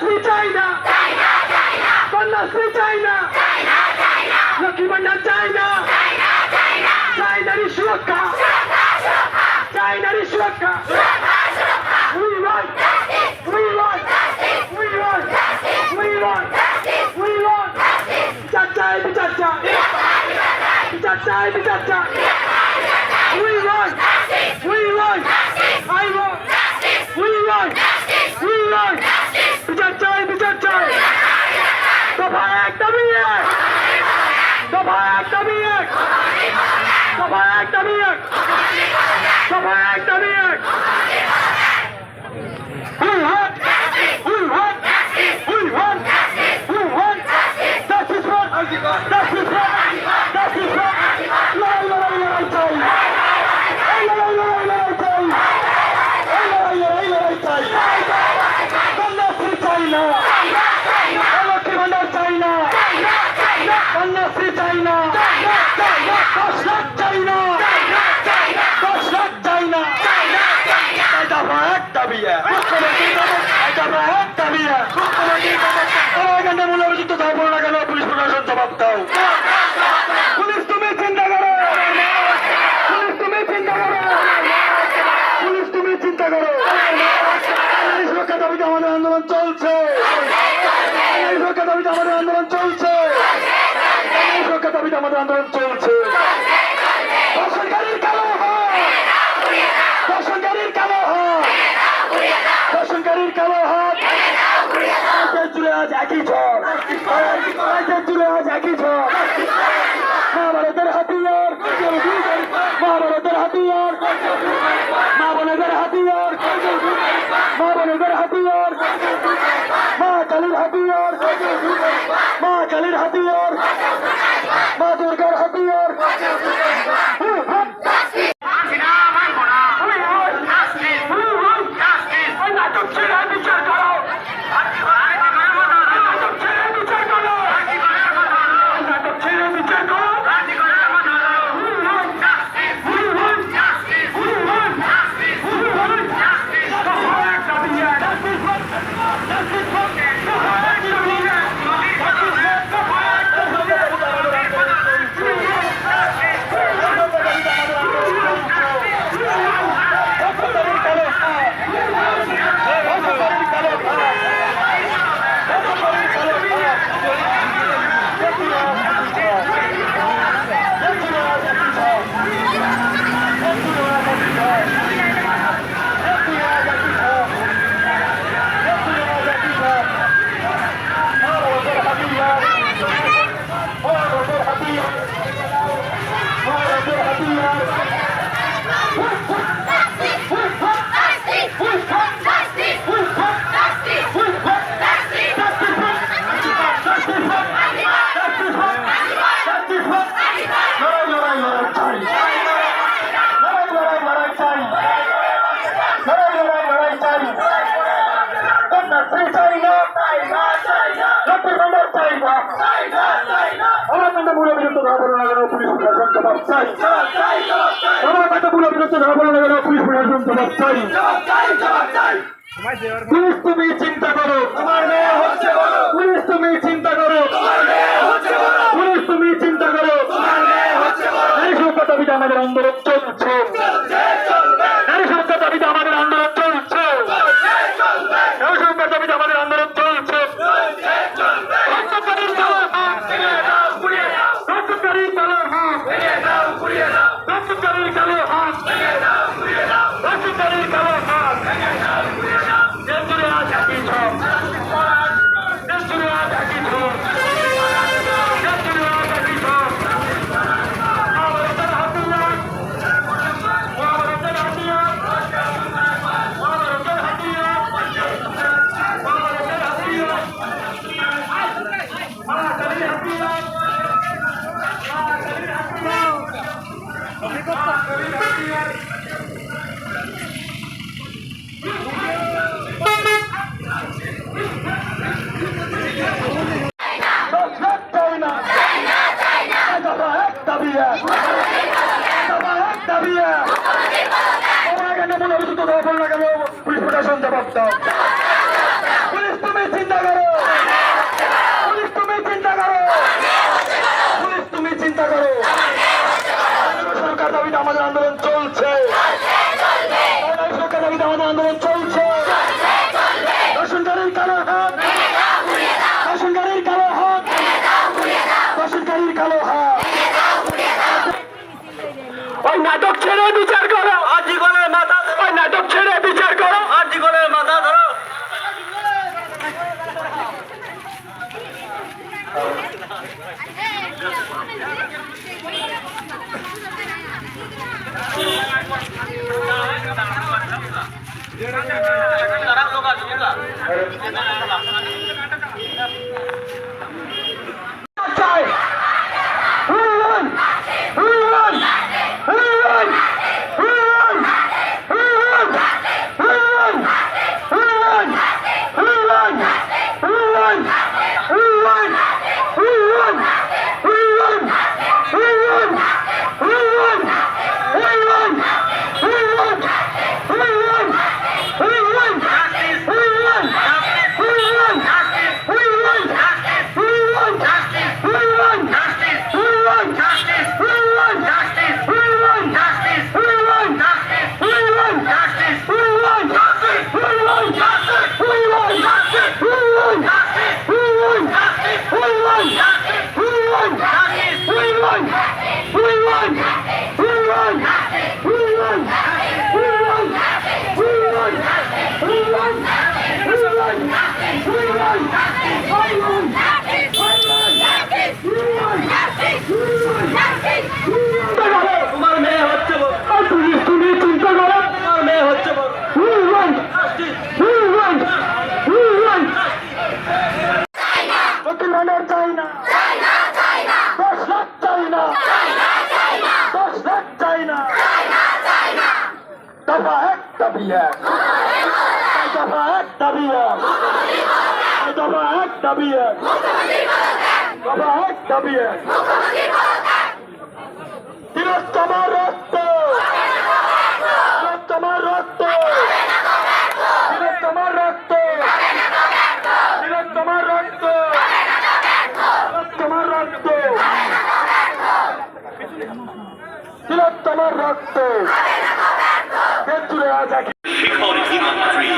কন্যাশ্রী চাই না কন্যাশ্রী চাই না লক্ষ্মী ভান্ডার চাই না চাই নারী সুরক্ষা। চাই নারী সুরক্ষা। We want, we want, we want, we want, we want. বিচার চাই বিচার চাই। বিচার চাই বিচার চাই। We want, we want, I want, we want, we want. বিচার চাই বিচার চাই। দফা এক, দাবি এক। দফা এক, দাবি এক। দফা এক, দাবি এক। দফা এক, দাবি এক। We want, we want, we want, we want. Justice for, justice for, justice for. লড়াই লড়াই লড়াই চাই এই লড়াই লড়াই লড়াই চাই এই লড়াই লড়াই লড়াই চাই কন্যাশ্রী চাই না লক্ষ্মী ভান্ডার চাই না কন্যাশ্রী চাই না দশ লাখ চাই না দশ লাখ চাই না এটা এক দাবি এটা এক দাবি এখানে মূল্য অভিযুক্ত ধর্ম না কেন পুলিশ প্রশাসন জবাব দাও। পুলিশ তুমি চিন্তা করো। পুলিশ তুমি চিন্তা করো। পুলিশ তুমি চিন্তা করো। সুরক্ষা দাবিতে আমাদের আন্দোলন চলছে। সুরক্ষা দাবিতে আমাদের আন্দোলন চলছে। সুরক্ষা দাবিতে আমাদের আন্দোলন চলছে। কালো হাত রাজ্যের জুড়ে আজ একই মহাভারতের হাতিয়ার মহাভারতের হাতিয়ার মা বোনেদের হাতিয়ার। মা হাতিয়ার। মা কালীর হাতিয়ার। মা কালীর হাতিয়ার। চাই লড়াই লড়াই লড়াই চাই লড়াই লড়াই লড়াই চাই কন্যাশ্রী চাই না লক্ষ্মীর ভান্ডার চাই না আমার কাছে মূল বিরুদ্ধ পুলিশ প্রশাসন জবাব চাই আমার কাছে মূল বিরুদ্ধ পুলিশ প্রশাসন জবাব চাই পুলিশ তুমি চিন্তা করো। আমার মেয়ে হচ্ছে পুলিশ তুমি চিন্তা করো নারী সুরক্ষা দাবিতে আমাদের আন্দোলন চলছে। নারী সুরক্ষা দাবিতে আমাদের আন্দোলন চলছে। নারী সুরক্ষা দাবিতে আমাদের আন্দোলন চলছে। কালো হাত কালো হাত রক্তকারীর কালো হাত রক্তকারীর কালো হাত দেশজুড়ে আজ একই ঝড় দেশজুড়ে আজ একই ঝড় দেশজুড়ে আজ একই ঝড় মহাভারতের হাতিয়ার মহাভারতের হাতিয়ার মহাভারতের হাতিয়ার মহাভারতের হাতিয়ার মহাকালীর হাতিয়ার মহাকালীর হাতিয়ার মহাকালীর হাতিয়ার দশ লাখ চাই না দফা এক দাবি এক দফা এক দাবি এক এখানে মূল অভিযুক্ত পুলিশ প্রশাসন জবাব দাও। পুলিশ তুমি চিন্তা করো। পুলিশ তুমি চিন্তা করো। পুলিশ তুমি চিন্তা করো। সরকার দাবিতে আমাদের আন্দোলন চলছে। সরকার দাবিতে আমাদের আন্দোলন চলছে। ওই নাটক ছেড়ে বিচার लोक দাবি এক দফা এক দাবি এক দফা এক দাবি এক দফা এক দাবি এক তিরোত্তমার রক্ত তিরোত্তমার রক্ত তিরোত্তমার রক্ত তিরোত্তমার রক্ত তিলোত্তমার রক্ত তিলোত্তমার রক্ত He called it Demon 3.